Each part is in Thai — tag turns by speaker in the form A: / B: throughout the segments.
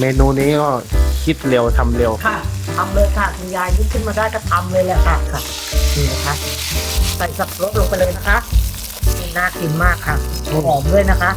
A: เมนูนี้ก็คิดเร็วทำเร็ว
B: ค่ะทำเลยค่ะคุณยายนึกขึ้นมาได้ก็ทำเลยแหละค่ะค่ะนี่นะคะใส่สับปะรดลงไปเลยนะคะน่ากินมากค่ะหอมด้วยนะคะ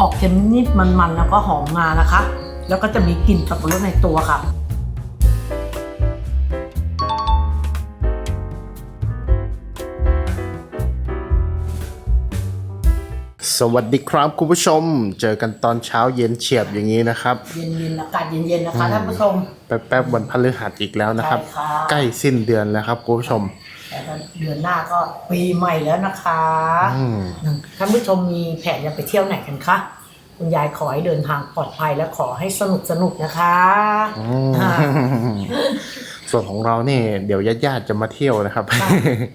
B: ออกเค็มนิดๆมันๆแล้วก็หอมงานะคะ แล้วก็จะมีกลิ่นสับปะรดในตัวค่ะ
A: สวัสดีครับคุณผู้ชม เจอกันตอนเช้าเย็นเฉียบอย่างนี้นะครับ
B: เย็นๆอากาศเย็นๆนะคะท่านผู้ชม
A: แป๊บๆวันพฤหัสอีกแล้วนะครับ
B: ใช่ค่ะ
A: ใกล้สิ้นเดือนแล้วครับคุณผู้ชม
B: แล้วก็เดือนหน้าก็ปีใหม่แล้วนะคะ
A: อืม
B: ท่านผู้ชมมีแผนจะไปเที่ยวไหนกันคะคุณยายขอให้เดินทางปลอดภัยและขอให้สนุกสนุกๆนะคะ
A: อืม
B: ค่ะ
A: ส่วนของเรานี่เดี๋ยวญาติๆจะมาเที่ยวนะครับ
B: ค่ะ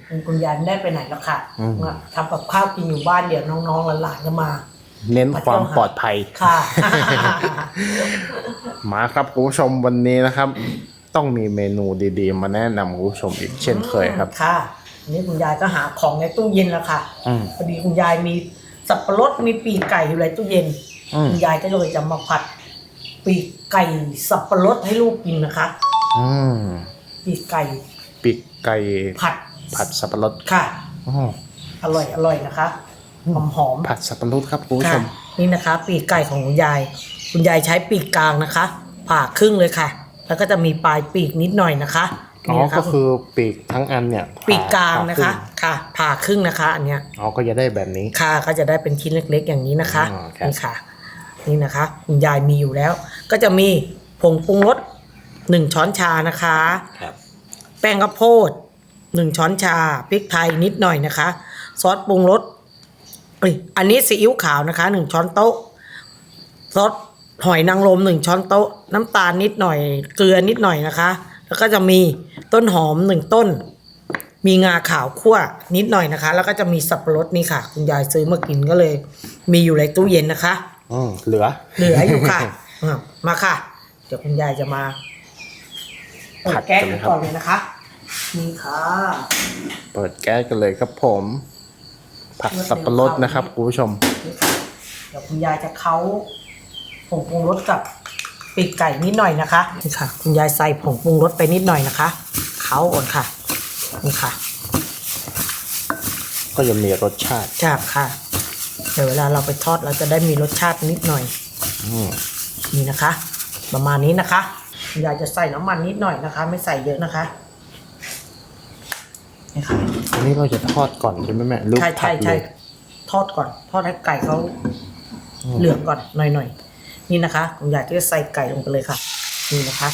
B: คุณคุณยายไม่ได้ไปไหนแล้วค่ะ
A: อืม
B: ทำกับข้าวกินอยู่บ้านเดี๋ยวน้องๆหลานๆจะมา
A: เน้นความปลอดภัย
B: ค่ะ
A: มาครับคุณผู้ชมวันนี้นะครับ ต้องมีเมนูดีๆ มาแนะนำคุณผู้ชมอีกเช่นเคยครับ
B: ค่ะอันนี้คุณยายก็หาของในตู้เย็นแล้วค่ะ
A: อืม
B: พอดีคุณยายมีสับปะรดมีปีกไก่อยู่ในตู้เย็น
A: อืม
B: คุณยายก็เลยจะมาผัด ปีกไก่สับปะรดให้ลูกกินนะคะ
A: อืม
B: ปีกไก่
A: ปีกไก่
B: ผัด
A: ผัดสับปะรด
B: ค่ะ
A: อ๋อ
B: อร่อยอร่อยนะคะหอมหอมๆ
A: ผัดสับปะรดครับคุณผู้ช
B: ค่ะ
A: ม
B: นี่นะคะ ปีกไก่ของคุณยาย คุณยายใช้ปีกกลางนะคะ ผ่าครึ่งเลยค่ะ แล้วก็จะมีปลายปีกนิดหน่อยนะคะ
A: อ๋อ
B: นี่นะะ
A: ก็คือปีกทั้งอันเนี่ย
B: ปีกกลาง
A: ผ่
B: นะคะ ค่ะ ผ่าครึ่งนะคะ อันเนี้ย
A: อ๋อก็จะได้แบบนี้
B: ค่ะก็จะได้เป็นชิ้นเล็กๆ อย่างนี้นะคะ
A: อ๋อครับ
B: นี่ค่ะ นี่นะคะ คุณยายมีอยู่แล้ว ก็จะมีผงปรุงรส หนึ่งช้อนชานะคะ
A: ครับ
B: แป้งข้าวโพดหนึ่งช้อนชาพริกไทยนิดหน่อยนะคะ ซอสปรุงรสเอ้ยอันนี้ซีอิ๊วขาวนะคะหนึ่งช้อนโต๊ะซอสหอยนางรมหนึ่งช้อนโต๊ะ น้ำตาลนิดหน่อย เกลือนิดหน่อยนะคะ แล้วก็จะมีต้นหอมหนึ่งต้น มีงาขาวคั่วนิดหน่อยนะคะ แล้วก็จะมีสับปะรดนี่ค่ะ คุณยายซื้อมากินก็เลย มีอยู่ในตู้เย็นนะคะ
A: อืมเหลือ
B: เหลืออยู่ค่ะ อะมาค่ะ เดี๋ยวคุณยายจะมา เปิดแก๊สกันก่อนเลยนะคะ นี่ค่ะ
A: เปิดแก๊สกันเลยครับผม ผัดสับปะรดนะครับคุณผู้ชม
B: นี่ค่ะ เดี๋ยวคุณยายจะเค้าผงปรุงรสกับปีกไก่นิดหน่อยนะคะนี่ค่ะ คุณยายใส่ผงปรุงรสไปนิดหน่อยนะคะเค้าก่อนค่ะ นี่ค่ะ
A: ก็จะมีรสชาติ
B: จากค่ะ เดี๋ยวเวลาเราไปทอดเราจะได้มีรสชาตินิดหน่อย
A: อืม
B: นี่นะคะ ประมาณนี้นะคะ คุณยายจะใส่น้ำมันนิดหน่อยนะคะ ไม่ใส่เยอะนะคะนี่ค่ะ
A: อันนี้เราจะทอดก่อนใช่ไหมแม่หรือ
B: ใช่
A: ผั
B: ใช่
A: ดเล
B: ใช่
A: ย
B: ทอดก่อน ทอดให้ไก่เขา
A: อืม
B: เหลืองก่อนหน่อยหน่อยๆนี่นะคะผมอยากจะใส่ไก่ลงไปเลยค่ะ นี่นะคะ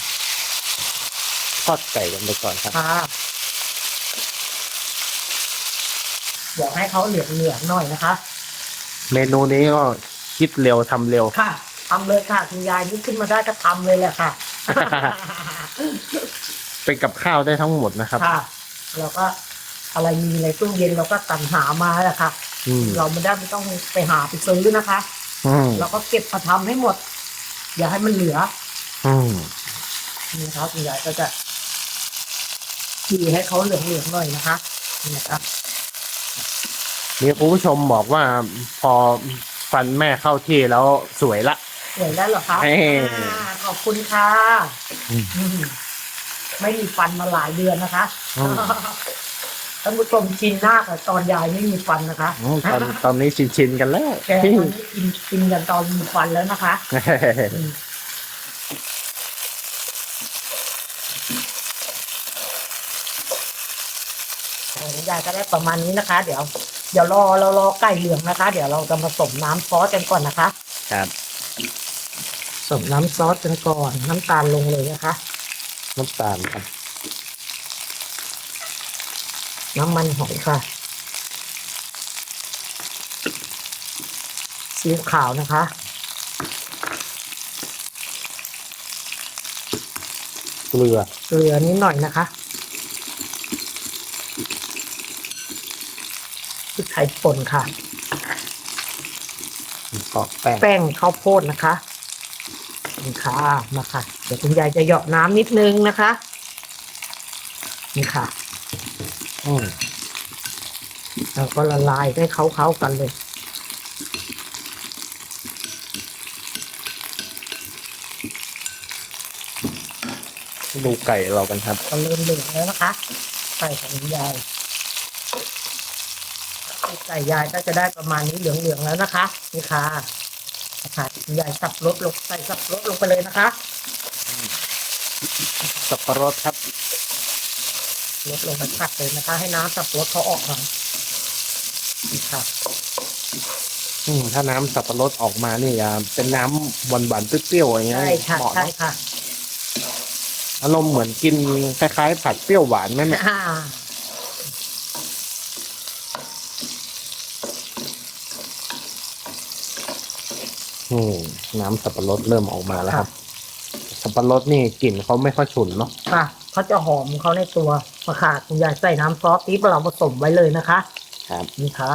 A: ทอดไก่กันไปก่อนครับ
B: ค่ะอยากให้เขาเหลืองเหลืองๆหน่อยนะคะ
A: เมนูนี้ก็คิดเร็วทำเร็ว
B: ค่ะทำเลยค่ะคุณยายนึกขึ้นมาได้ก็ทำเลยแหละค่ะ
A: เป็นกับข้าวได้ทั้งหมดนะครับ
B: ค่ะเราก็อะไรมีในตู้เย็นเราก็ตันหามาแหละค่ะ
A: อืม
B: เราไม่ได้ไม่ต้องไปหาไปซื้อนะคะ
A: อืม
B: เราก็เก็บมาทำให้หมด อย่าให้มันเหลือ
A: อืม
B: นี่นะครับคุณยายก็จะทีให้เขาเหลืองๆหน่อยนะคะนี่นะครับ
A: มีคุณผู้ชมบอกว่าพอฟันแม่เข้าที่แล้วสวยละ
B: สวยแล้วเหรอคะ
A: เอ้ย
B: อ่าข อบคุณค่ะ
A: อืม
B: อืมไม่มีฟันมาหลายเดือนนะคะ
A: อืม
B: ท่านผู้ชมชินหน้ากับตอนยายไม่มีฟันนะคะ
A: อืมตอนตอนนี้ชินชินๆกันแล้ว
B: แกตอนนี้กินกินกันตอนมีฟันแล้วนะคะอืมของยายก็ได้ประมาณนี้นะคะ เดี๋ยว เดี๋ยวรอเรารอไก่เหลืองนะคะ เดี๋ยวเราจะผสมน้ำซอสกันก่อนนะคะ
A: ครับ
B: ผส มน้ำซอสกันก่อน น้ำตาลลงเลยนะคะ
A: น้ำตาลครับ
B: น้ำมันหอยค่ะซีอิ๊วขาวนะคะ
A: เกลือ
B: เกลือนิดหน่อยนะคะพริกไทยป่นค่ะ
A: กอกแป้ง
B: แป้งข้าวโพดนะคะ นี่ค่ะมาค่ะ เดี๋ยวคุณยายจะเหยาะน้ำนิดนึงนะคะ นี่ค่ะ
A: อืม
B: แล้วก็ละลายให้เขาเข้าๆกันเลยน
A: ดูไก่เรากันครับ
B: ก็เริ่มเหลืองแล้วนะคะ ไก่ของคุณยายไก่ยายก็จะได้ประมาณนี้เหลืองๆแล้วนะคะ นี่ค่ะ ค่ะคุณยายสับรสลงใส่สับรสลงไปเลยนะคะ
A: สับปะรดครับ
B: ลดลงไปผัดเลยนะคะ ให้น้ำสับรสเขาออกมานี่ค่ะ
A: อืมถ้าน้ำสับปะรดออกมานี่จะเป็นน้ำหวานหวานๆเปรี้ยวๆอย่างเงี้ย
B: ใช่ค่ะ
A: เหมาะ
B: ใช่
A: เนอะ
B: ค่ะ
A: อารมณ์เหมือนกินคล้ายๆผัดเปรี้ยวหวานไหมแม่
B: อ่า
A: อืมน้ำสับปะรดเริ่มออกมาแล้วครับ สับปะรดนี่กลิ่นเขาไม่ค่อยฉุนเนาะ
B: ค่ะเขาจะหอมเขาในตัวมาค่ะคุณยายใส่น้ำซอสที่เราผสมไว้เลยนะคะ
A: ครับ
B: นี่ค่ะ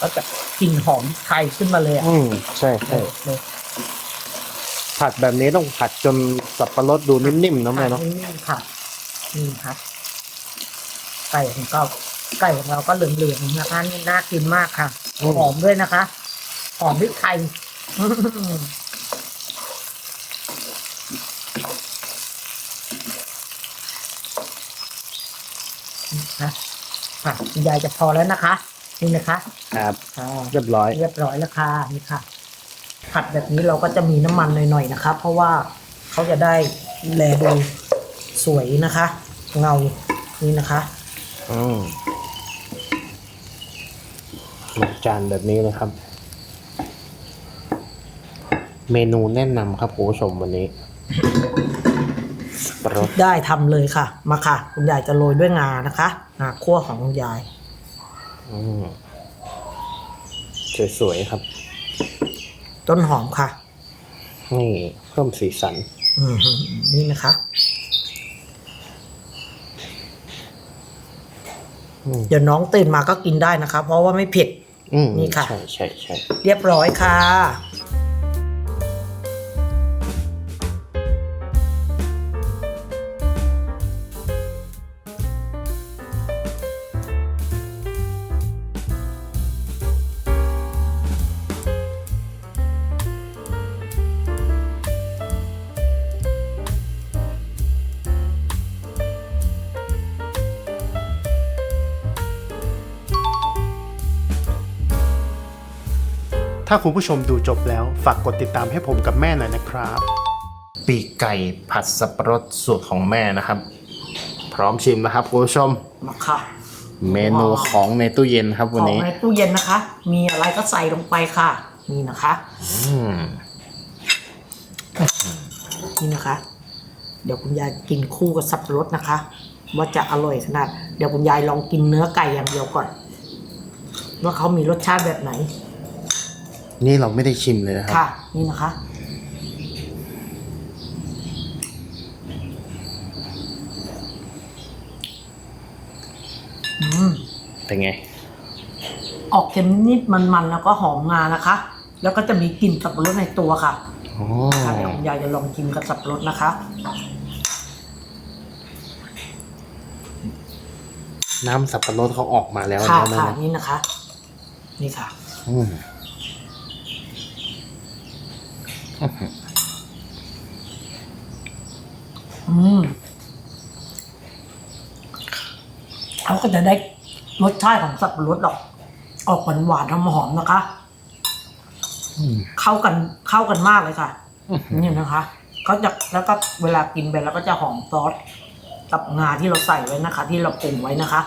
B: ก็จะกลิ่นหอมไทยขึ้นมาเลยอะ
A: อืมใช่ใช่
B: เลย
A: ผัดแบบนี้ต้องผัดจนสับปะรดดูนิ่มๆนะแม่เนาะ
B: นี่ค่ะนี่ค่ะ ไก่ของเราไก่ของเราก็เหลืองๆนะคะนี่น่ากินมากค่ะ
A: อืม
B: หอมด้วยนะคะหอมพริกไทยนะคะค่ะคุณยายจะพอแล้วนะคะ นี่นะคะ
A: ครับ
B: ค่ะ
A: เรียบร้อย
B: เรียบร้อยแล้วค่ะนี่ค่ะ ผัดแบบนี้เราก็จะมีน้ำมันหน่อยๆนะคะ เพราะว่าเขาจะได้แลดูสวยนะคะ เงานี่นะคะ
A: อืมจานแบบนี้เลยครับ เมนูแนะนำครับคุณผู้ชมวันนี้สับปะรด
B: ได้ทำเลยค่ะ มาค่ะ คุณยายจะโรยด้วยงานะคะงาคั่วของคุณยาย
A: อืมสวยๆครับ
B: ต้นหอมค่ะ
A: นี่เพิ่มสีสัน
B: อืมนี่นะคะ
A: อืม
B: เดี๋ยวน้องตื่นมาก็กินได้นะคะ เพราะว่าไม่เผ็ด
A: อืม
B: นี่ค่ะ
A: ใช่ใช่ใช่
B: เรียบร้อยค่ะ
C: ถ้าคุณผู้ชมดูจบแล้ว ฝากกดติดตามให้ผมกับแม่หน่อยนะครับ
A: ปีกไก่ผัดสับปะรดสูตรของแม่นะครับ พร้อมชิมนะครับคุณผู้ชม
B: มาค่ะ
A: เมนูของในตู้เย็นครับ
B: ข
A: วัน
B: อง
A: นี้
B: ในตู้เย็นนะคะ มีอะไรก็ใส่ลงไปค่ะ นี่นะคะ
A: อืม
B: นี่นะคะ เดี๋ยวคุณยายกินคู่กับสับปะรดนะคะ ว่าจะอร่อยขนาด เดี๋ยวคุณยายลองกินเนื้อไก่อย่างเดียวก่อน ว่าเขามีรสชาติแบบไหน
A: นี่เราไม่ได้ชิมเลยนะครับ
B: ค่ะ นี่นะคะ อืม
A: เป็นไง
B: ออกเค็มนิดๆมันๆ แล้วก็หอมงานะคะ แล้วก็จะมีกลิ่นสับปะรดในตัวค่ะ
A: อ๋อ
B: ค่ะเดี๋ยวคุณยายจะลองกินกับสับปะรดนะคะ
A: น้ำสับปะรดเขาออกมาแล้ว
B: ค่ะ
A: นะแม่
B: ค่ะ
A: นะ
B: นี่นะคะ นี่ค่ะ
A: อืม
B: อืมเขาก็จะได้รสชาติของสับปะรดออก ออกหวานหวานๆหอมๆนะคะ
A: อืม
B: เข้ากันเข้ากันมากเลยค่ะ นี่นะคะ เขาจะแล้วก็เวลากินไปแล้วก็จะหอมซอส กับงาที่เราใส่ไว้นะคะ ที่เราปรุงไว้นะคะ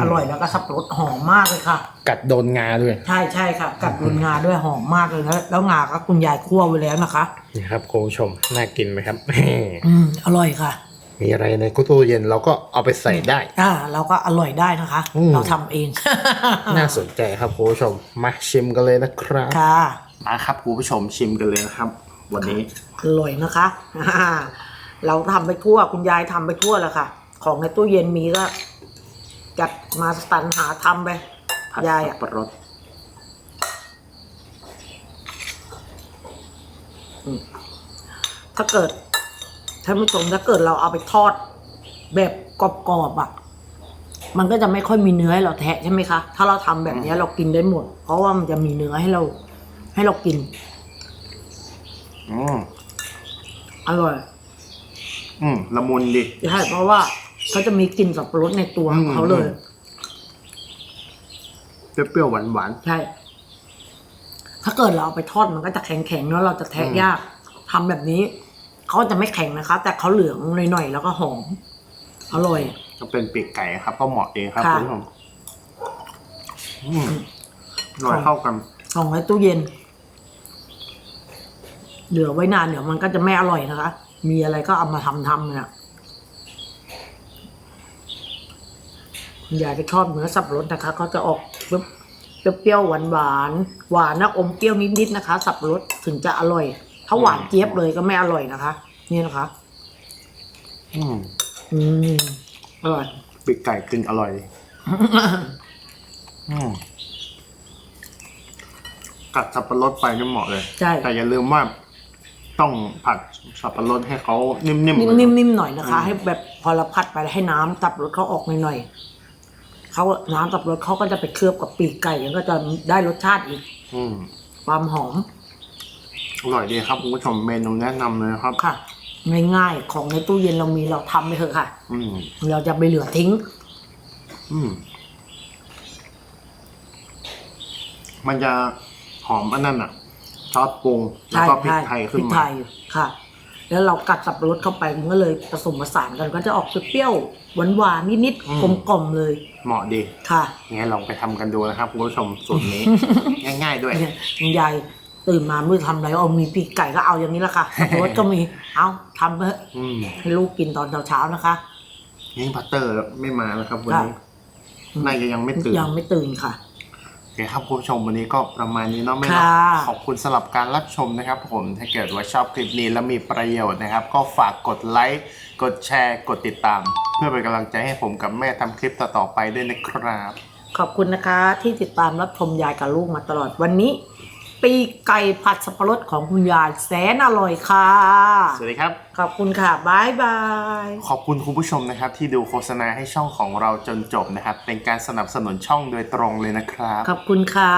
B: อร่อยแล้วก็สับปะรดหอมมากเลยค่ะ
A: กัดโดนงาด้วย
B: ใช่ใช่ค่ะ กัดรุนงาด้วยหอมมากเลยแล้วแล้วงาก็คุณยายคั่วไว้แล้วนะคะ
A: นี่ครับคุณผู้ชมน่ากินไหมครับ
B: อืมอร่อยค่ะ
A: มีอะไรในตู้เย็นเราก็เอาไปใส่ได้
B: อ่าเราก็อร่อยได้นะคะ
A: อืม
B: เราทำเอง
A: น่าสนใจครับคุณผู้ชมมาชิมกันเลยนะครับ
B: ค่ะ
A: มาครับคุณผู้ชมชิมกันเลยนะครับ วันนี้
B: อร่อยนะคะอ่า เราทำไปทั่ว คุณยายทำไปทั่วแล้วค่ะ ของในตู้เย็นมีก็จัดมาสรรหาทำไป
A: ผัด
B: ยาย
A: สั
B: อะ
A: บปะรด
B: ถ้าเกิดท่านผู้ชมถ้าเกิดเราเอาไปทอด แบบกรอบๆอะมันก็จะไม่ค่อยมีเนื้อให้เราแทะใช่ไหมคะ ถ้าเราทำแบบเนี้ยเรากินได้หมด เพราะว่ามันจะมีเนื้อให้เรา ให้เรากิน
A: อืม
B: อร่อย
A: อืม ละมุนดิ
B: ใช่เพราะว่าเขาจะมีกลิ่นสับปะรดในตัวของเขาเลย
A: เปรี้ยวๆหวาน
B: ใช่ ถ้าเกิดเราเอาไปทอดมันก็จะแข็งๆแล้วเราจะแทะ
A: อืม
B: ยากทำแบบนี้ เขาจะไม่แข็งนะคะ แต่เขาเหลืองหน่อยๆแล้วก็หอม อร่อย
A: ๆก็เป็นปีกไก่ครับ ก็เหมาะเองครับ
B: ค่ะ
A: คุณผู้ชมอืมอร่อยเข้ากัน
B: ส่องไว้ตู้เย็น เหลือไว้นานเดี๋ยวมันก็จะไม่อร่อยนะคะ มีอะไรก็เอามาทำทำเนี่ยคุณยายจะชอบเนื้อสับปะรดนะคะเขาจะออกเปรี้ยวๆหวานหวานๆหวานนะอมเปรี้ยวนิดๆนะคะ สับปะรดถึงจะอร่อย ถ้าหวานเจี๊ยบเลยก็ไม่อร่อยนะคะ นี่นะคะ
A: อืม
B: อืมอร่อย
A: ปีกไก่กินอร่อย อืมกัดสับปะรดไปนี่เหมาะเลย
B: ใช่
A: แต่อย่าลืมว่า ต้องผัดสับปะรดให้เขานิ่มๆหน่อย
B: นิ่มๆหน่อยนะคะ
A: อืม
B: ให้แบบพอเราผัดไปให้น้ำสับปะรดเขาออกหน่อยๆเขาน้ำสับปะรดเขาก็จะไปเคลือบกับปีกไก่แล้วก็จะได้รสชาติอีก
A: อืม
B: ความหอม
A: อร่อยดีครับคุณผู้ชมเมนูแนะนำเลยนะครับ
B: ค่ะง่ายๆของในตู้เย็นเรามีเราทำไปเถอะค่ะ
A: อืม
B: เราจะไปเหลือทิ้ง
A: อืมมันจะหอมอันนั้นอะ ซอสปรุงแล้ว
B: ใช่
A: ก็พริก
B: ใช่
A: ไทย
B: พ
A: ขึ้
B: ริ
A: น
B: ก
A: มา
B: ไทยค่ะ แล้วเรากัดสับปะรดเข้าไปมันก็เลยผสมผสานกันก็จะออกเปรี้ยวๆหวานๆนิดๆกลมๆเลย
A: เหมาะดี
B: ค่ะ
A: งั้นลองไปทำกันดูนะครับคุณผู้ชมสูตรนี้ ง่าย ๆด้วย
B: เนี่ยคุณยายตื่นมาไม่รู้ทำอะไรเอามีปีกไก่ก็เอาอย่างนี้แหละค่ะสับปะรดก็มีเอาทำไปเถอะ
A: อืม
B: ให้ลูกกินตอนเช้าๆนะคะ
A: นี่พัตเตอร์ไม่มาแล้วครับวันนี้
B: ค่ะ
A: น่าจะยังไม่ตื่น
B: ยังไม่ตื่นค่ะ
A: โอเคครับคุณผู้ชมวันนี้ก็ประมาณนี้เนาะไม่
B: ค่ะ
A: เนาะขอบคุณสำหรับการรับชมนะครับผมถ้าเกิดว่าชอบคลิปนี้แล้วมีประโยชน์นะครับ ก็ฝากกดไลค์กดแชร์กดติดตาม เพื่อเป็นกำลังใจให้ผมกับแม่ทำคลิปต่อๆไปด้วยนะครับ
B: ขอบคุณนะคะที่ติดตามรับชมยายกับลูกมาตลอดวันนี้ ปีกไก่ผัดสับปะรดของคุณยายแสนอร่อยค่ะ
A: สวัสดีครับ
B: ขอบคุณค่ะบายบาย
A: ขอบคุณคุณผู้ชมนะครับ ที่ดูโฆษณาให้ช่องของเราจนจบนะครับ เป็นการสนับสนุนช่องโดยตรงเลยนะครับ
B: ขอบคุณค่ะ